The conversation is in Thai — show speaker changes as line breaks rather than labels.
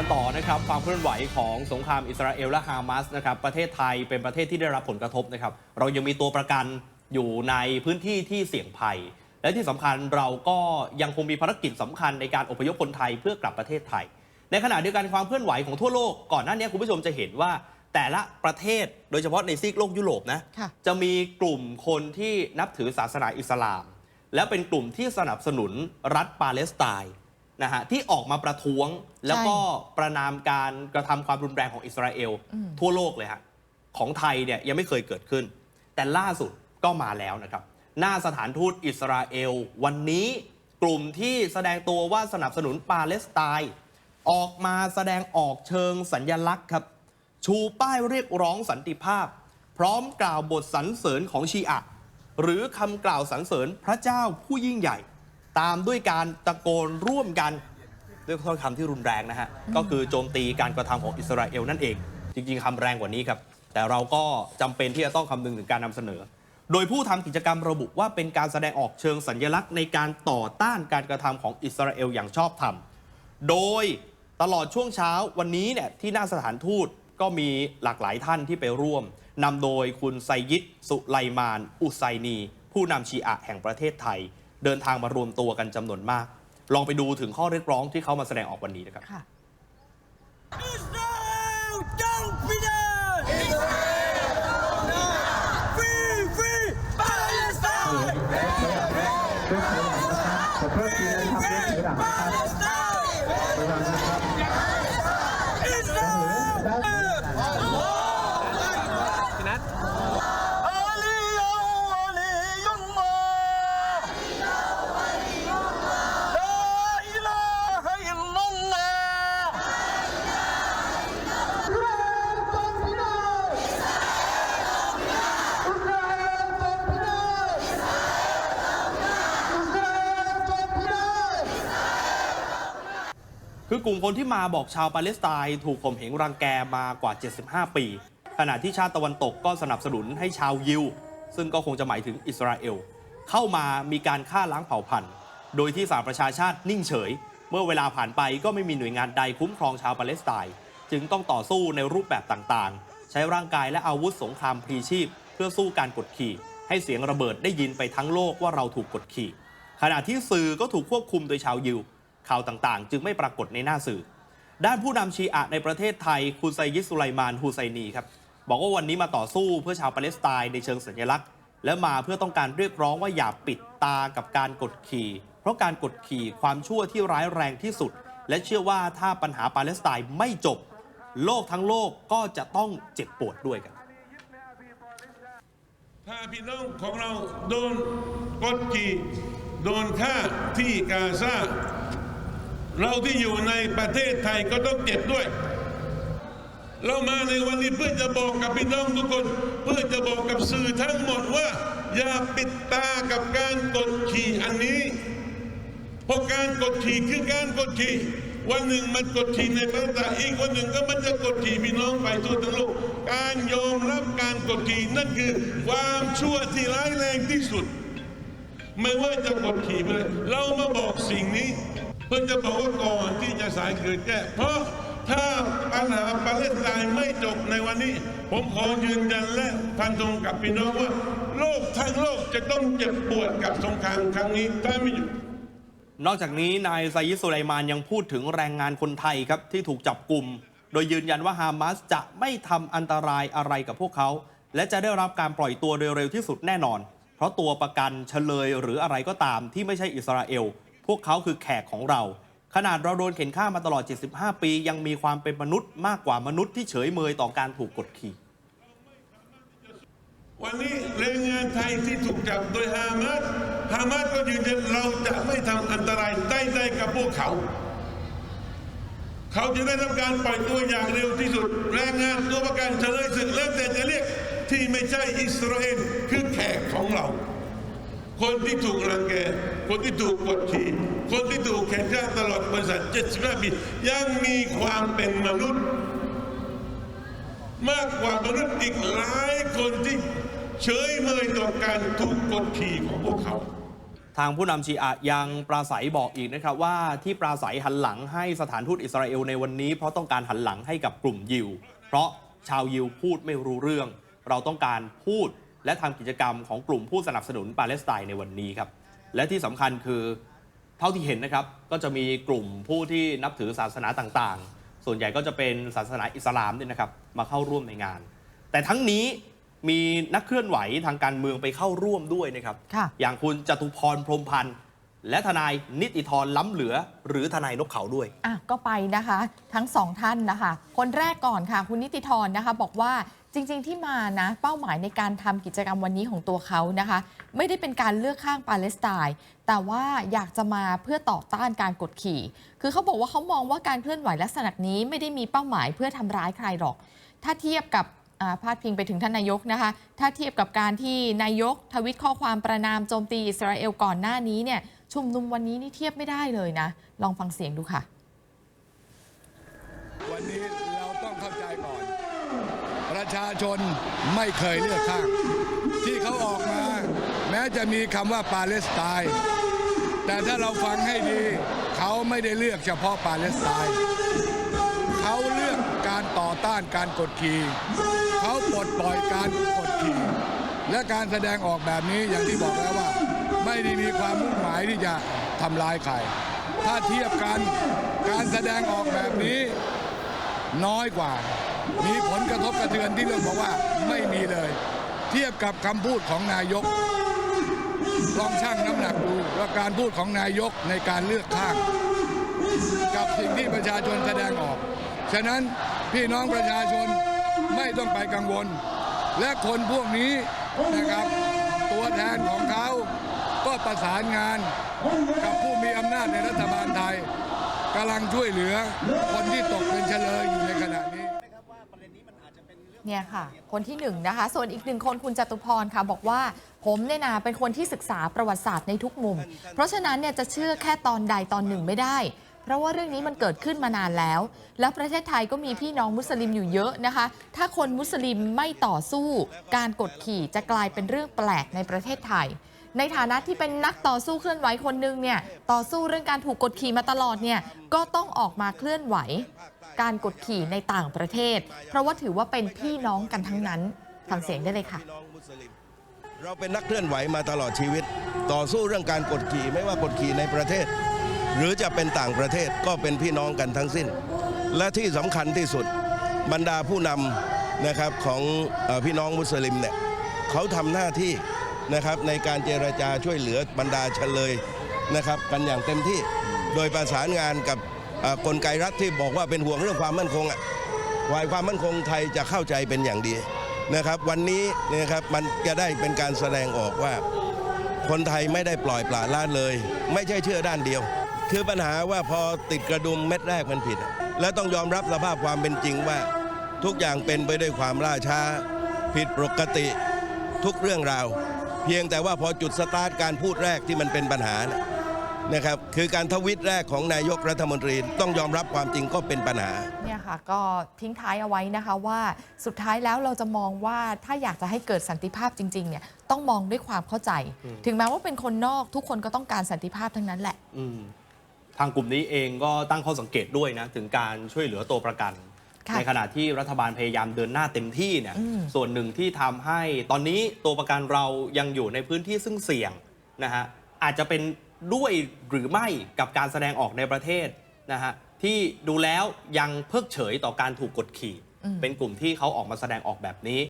กันต่อนะครับความเคลื่อนไหวของสงครามอิสราเอลและฮามาสนะครับประเทศไทยเป็นประเทศที่ได้รับผลกระทบนะครับเรายังมีตัวประกันอยู่ในพื้นที่ที่เสี่ยงภัย และที่สำคัญเราก็ยังคงมีภารกิจสำคัญในการอพยพคนไทยเพื่อกลับประเทศไทย ในขณะเดียวกันความเคลื่อนไหวของทั่วโลกก่อนหน้านี้คุณผู้ชมจะเห็นว่าแต่ละประเทศโดยเฉพาะในซีกโลกยุโรปนะ
ค่ะ
จะมีกลุ่มคนที่นับถือศาสนาอิสลาม และเป็นกลุ่มที่สนับสนุนรัฐปาเลสไตน์ นะฮะที่ออกมาประท้วงแล้วก็ประนามการกระทำความรุนแรงของอิสราเอล
อืม
ทั่วโลกเลยฮะของไทยเนี่ยยังไม่เคยเกิดขึ้น แต่ล่าสุดก็มาแล้วนะครับ หน้าสถานทูตอิสราเอล วันนี้กลุ่มที่แสดงตัวว่าสนับสนุนปาเลสไตน์ออกมาแสดงออกเชิงสัญญลักษณ์ครับ ชูป้ายเรียกร้องสันติภาพ พร้อมกล่าวบทสรรเสริญของชีอะห์หรือคำกล่าวสรรเสริญพระเจ้าผู้ยิ่งใหญ่ ตามด้วยการตะโกนร่วมกัน ด้วยถ้อยคำที่รุนแรงนะฮะ ก็คือโจมตีการกระทำของอิสราเอลนั่นเอง จริงๆคำแรงกว่านี้ครับ แต่เราก็จำเป็นที่จะต้องคำนึงถึงการนำเสนอ โดยผู้ทำกิจกรรมระบุว่าเป็นการแสดงออกเชิงสัญลักษณ์ในการต่อต้านการกระทำของอิสราเอลอย่างชอบธรรม โดยตลอดช่วงเช้าวันนี้เนี่ยที่หน้าสถานทูตก็มีหลากหลายท่านที่ไปร่วมนำโดยคุณไซยิดสุไลมาน อุไซนี ผู้นำชีอะห์แห่งประเทศไทย เดินทางมารวมตัวกันจำนวนมาก ลองไปดูถึงข้อเรียกร้องที่เขามาแสดงออกวันนี้นะครับ
ค่ะ
Israel don't be done! Free, free Palestine!
ขอโทษทีนะครับเรื่องถือหลังนะครับ คื
อกลุ่มคนที่มาบอกชาวปาเลสไตน์ถูกข่มเหงรังแกมากว่า 75 ปี ขณะที่ชาติตะวันตกก็สนับสนุนให้ชาวยิว ซึ่งก็คงจะหมายถึงอิสราเอล เข้ามามีการฆ่าล้างเผ่าพันธุ์ โดยที่สหประชาชาตินิ่งเฉย เมื่อเวลาผ่านไปก็ไม่มีหน่วยงานใดคุ้มครองชาวปาเลสไตน์จึงต้องต่อสู้ในรูปแบบต่างๆ ใช้ร่างกายและอาวุธสงครามพลีชีพ เพื่อสู้การกดขี่ ให้เสียงระเบิดได้ยินไปทั้งโลกว่าเราถูกกดขี่ ขณะที่สื่อก็ถูกควบคุมโดยชาวยิว ข่าวต่างๆ จึงไม่ปรากฏในหน้าสื่อ ด้านผู้นำชีอะในประเทศไทยคุณไซยิสุไลมานฮูไซนีครับบอกว่าวันนี้มาต่อสู้เพื่อชาวปาเลสไตน์ในเชิงสัญลักษณ์ และมาเพื่อต้องการเรียกร้องว่าอย่าปิดตากับการกดขี่ เพราะการกดขี่ความชั่วที่ร้ายแรงที่สุด และเชื่อว่าถ้าปัญหาปาเลสไตน์ไม่จบ โลกทั้งโลกก็จะต้องเจ็บปวดด้วยกัน
ถ้าพี่น้องของเราโดนกดขี่โดนฆ่าที่กาซา เราที่อยู่ในประเทศไทยก็ต้องเจ็บด้วย เรามาในวันนี้เพื่อจะบอกกับพี่น้องทุกคน เพื่อจะบอกกับสื่อทั้งหมดว่า อย่าปิดตากับการกดขี่อันนี้เพราะการกดขี่คือการกดขี่วันหนึ่งมันกดขี่ในประเทศอีกวันหนึ่งก็มันจะกดขี่พี่น้องไปทั่วทั้งโลกการยอมรับการกดขี่นั่นคือความชั่วที่ร้ายแรงที่สุด ไม่ว่าจะกดขี่ไปเลยเรามาบอกสิ่งนี้ เพื่อจะบอกว่าก่อนที่จะสายเกิดแก้เพราะถ้าปัญหาปาเลสไตน์ไม่จบในวันนี้ ผมขอยืนยันและพันธงกับพี่น้องว่า โลกทั้งโลกจะต้องเจ็บปวดกับสงครามครั้งนี้ถ้าไม่หยุด
นอกจากนี้นายไซยิสุไลมานยังพูดถึงแรงงานคนไทยครับที่ถูกจับกลุ่ม โดยยืนยันว่าฮามาสจะไม่ทำอันตรายอะไรกับพวกเขา และจะได้รับการปล่อยตัวโดยเร็วที่สุดแน่นอน เพราะตัวประกันเฉลยหรืออะไรก็ตามที่ไม่ใช่อิสราเอล พวกเขาคือแขกของเรา ขนาดเราโดนเข็นฆ่ามาตลอด 75 ปี ยังมีความเป็นมนุษย์มากกว่ามนุษย์ที่เฉยเมยต่อการถูกกดขี่
วันนี้แรงงานไทยที่ถูกจับโดยฮามาสฮามาสก็ยืนยันเราจะไม่ทำอันตรายใดๆกับพวกเขา เขาจะได้ทำการปล่อยตัวอย่างเร็วที่สุด แรงงานตัวประกันเฉลยศึกแล้วแต่จะเรียกที่ไม่ใช่อิสราเอลคือแขกของเรา คนที่ถูกรังแก คนที่ถูกกดขี่ คนที่ถูกแข่งข้าตลอดบริษัท75ปียังมีความเป็นมนุษย์ มากกว่ามนุษย์อีกหลายคนที่เฉยเมยต่อการถูกกดขี่ของพวกเขา
ทางผู้นำชีอะยังปราศัยบอกอีกนะครับว่าที่ปราศัยหันหลังให้สถานทูตอิสราเอลในวันนี้ เพราะต้องการหันหลังให้กับกลุ่มยิว เพราะชาวยิวพูดไม่รู้เรื่อง เราต้องการพูด และทำกิจกรรมของกลุ่มผู้สนับสนุนปาเลสไตน์ในวันนี้ครับ และที่สำคัญคือเท่าที่เห็นนะครับ ก็จะมีกลุ่มผู้ที่นับถือศาสนาต่างๆ ส่วนใหญ่ก็จะเป็นศาสนาอิสลามเนี่ยนะครับมาเข้าร่วมในงาน แต่ทั้งนี้มีนักเคลื่อนไหวทางการเมืองไปเข้าร่วมด้วยนะครับ
ค่ะ
อย่างคุณจตุพรพรหมพันธ์ และทนายนิติธรล้ำเหลือ หรือทนายนกเขาด้วย
อะก็ไปนะคะทั้งสองท่านนะคะ คนแรกก่อนค่ะ คุณนิติธรนะคะ บอกว่าจริง ๆ ที่มานะ เป้าหมายในการทำกิจกรรมวันนี้ของตัวเขานะคะ ไม่ได้เป็นการเลือกข้างปาเลสไตน์แต่ว่าอยากจะมาเพื่อต่อต้านการกดขี่ คือเขาบอกว่าเขามองว่าการเคลื่อนไหวลักษณะนี้ไม่ได้มีเป้าหมายเพื่อทำร้ายใครหรอก ถ้าเทียบกับอ่าพาดพิงไปถึงท่านนายกนะคะ ถ้าเทียบกับการที่นายกทวิตข้อความประนามโจมตีอิสราเอลก่อนหน้านี้เนี่ย ชุมนุมวันนี้นี่เทียบไม่ได้เลยนะ ลองฟังเสียงดูค่ะ
วันนี้เราต้องเข้าใจก่อน ประชาชนไม่เคยเลือกข้าง ที่เขาออกมา แม้จะมีคำว่าปาเลสไตน์แต่ถ้าเราฟังให้ดี เขาไม่ได้เลือกเฉพาะปาเลสไตน์เขาเลือกการต่อต้านการกดขี่เขาปลดปล่อยการกดขี่และการแสดงออกแบบนี้อย่างที่บอกแล้วว่า ไม่ได้มีความมุ่งหมายที่จะทำลายใคร ถ้าเทียบกันการแสดงออกแบบนี้ น้อยกว่า มีผลกระทบกระเทือนที่เรื่องบอกว่าไม่มีเลย เทียบกับคำพูดของนายกลองชั่งน้ำหนักดูว่าการพูดของนายกในการเลือกข้าง กับสิ่งที่ประชาชนแสดงออก ฉะนั้นพี่น้องประชาชนไม่ต้องไปกังวล และคนพวกนี้นะครับ ตัวแทนของเขา ก็ประสานงานกับผู้มีอำนาจในรัฐบาลไทยกำลังช่วยเหลือคนที่ตกเป็นเฉลยอยู่ในขณะนี้
เนี่ยค่ะ คนที่หนึ่งนะคะ ส่วนอีกหนึ่งคนคุณจตุพรค่ะ บอกว่าผมเนี่ยนะเป็นคนที่ศึกษาประวัติศาสตร์ในทุกมุม เพราะฉะนั้นเนี่ยจะเชื่อแค่ตอนใดตอนหนึ่งไม่ได้ เพราะว่าเรื่องนี้มันเกิดขึ้นมานานแล้ว แล้วประเทศไทยก็มีพี่น้องมุสลิมอยู่เยอะนะคะ ถ้าคนมุสลิมไม่ต่อสู้ การกดขี่จะกลายเป็นเรื่องแปลกในประเทศไทย ในฐานะที่เป็นนักต่อสู้เคลื่อนไหวคนหนึ่งเนี่ยต่อสู้เรื่องการถูกกดขี่มาตลอดเนี่ยก็ต้องออกมาเคลื่อนไหว การกดขี่ในต่างประเทศ เพราะว่าถือว่าเป็นพี่น้องกันทั้งนั้นฟังเสียงได้เลยค่ะ
เราเป็นนักเคลื่อนไหวมาตลอดชีวิต ต่อสู้เรื่องการกดขี่ไม่ว่ากดขี่ในประเทศ หรือจะเป็นต่างประเทศก็เป็นพี่น้องกันทั้งสิ้น และที่สำคัญที่สุดบรรดาผู้นำนะครับของพี่น้องมุสลิมเนี่ยเขาทำหน้าที่ นะครับในการเจรจาช่วยเหลือบรรดาเฉลยนะครับกันอย่างเต็มที่โดยประสานงานกับกลไกรัฐที่บอกว่าเป็นห่วงเรื่องความมั่นคงอะฝ่ายความมั่นคงไทยจะเข้าใจเป็นอย่างดีนะครับ วันนี้นะครับมันจะได้เป็นการแสดงออกว่า คนไทยไม่ได้ปล่อยปละละเลย ไม่ใช่เชื่อด้านเดียว คือปัญหาว่าพอติดกระดุมเม็ดแรกมันผิด และต้องยอมรับสภาพความเป็นจริงว่า ทุกอย่างเป็นไปด้วยความล่าช้า ผิดปกติ ทุกเรื่องราว เพียงแต่ว่าพอจุดสตาร์ทการพูดแรกที่มันเป็นปัญหานะนะครับคือการทวิตแรกของนายกรัฐมนตรีต้องยอมรับความจริงก็เป็นปัญหา
เนี่ยค่ะก็ทิ้งท้ายเอาไว้นะคะว่าสุดท้ายแล้วเราจะมองว่าถ้าอยากจะให้เกิดสันติภาพจริงๆเนี่ยต้องมองด้วยความเข้าใจ ถึงแม้ว่าเป็นคนนอกทุกคนก็ต้องการสันติภาพทั้งนั้นแหละ
อืมทางกลุ่มนี้เองก็ตั้งข้อสังเกตด้วยนะถึงการช่วยเหลือตัวประกัน
ค่ะ
ในขณะที่รัฐบาลพยายามเดินหน้าเต็มที่เนี่ย
อืม
ส่วนหนึ่งที่ทำให้ตอนนี้ตัวประกันเรายังอยู่ในพื้นที่ซึ่งเสี่ยงนะฮะอาจจะเป็นด้วยหรือไม่กับการแสดงออกในประเทศนะฮะที่ดูแล้วยังเพิกเฉยต่อการถูกกดขี่ เป็นกลุ่มที่เขาออกมาแสดงออกแบบนี้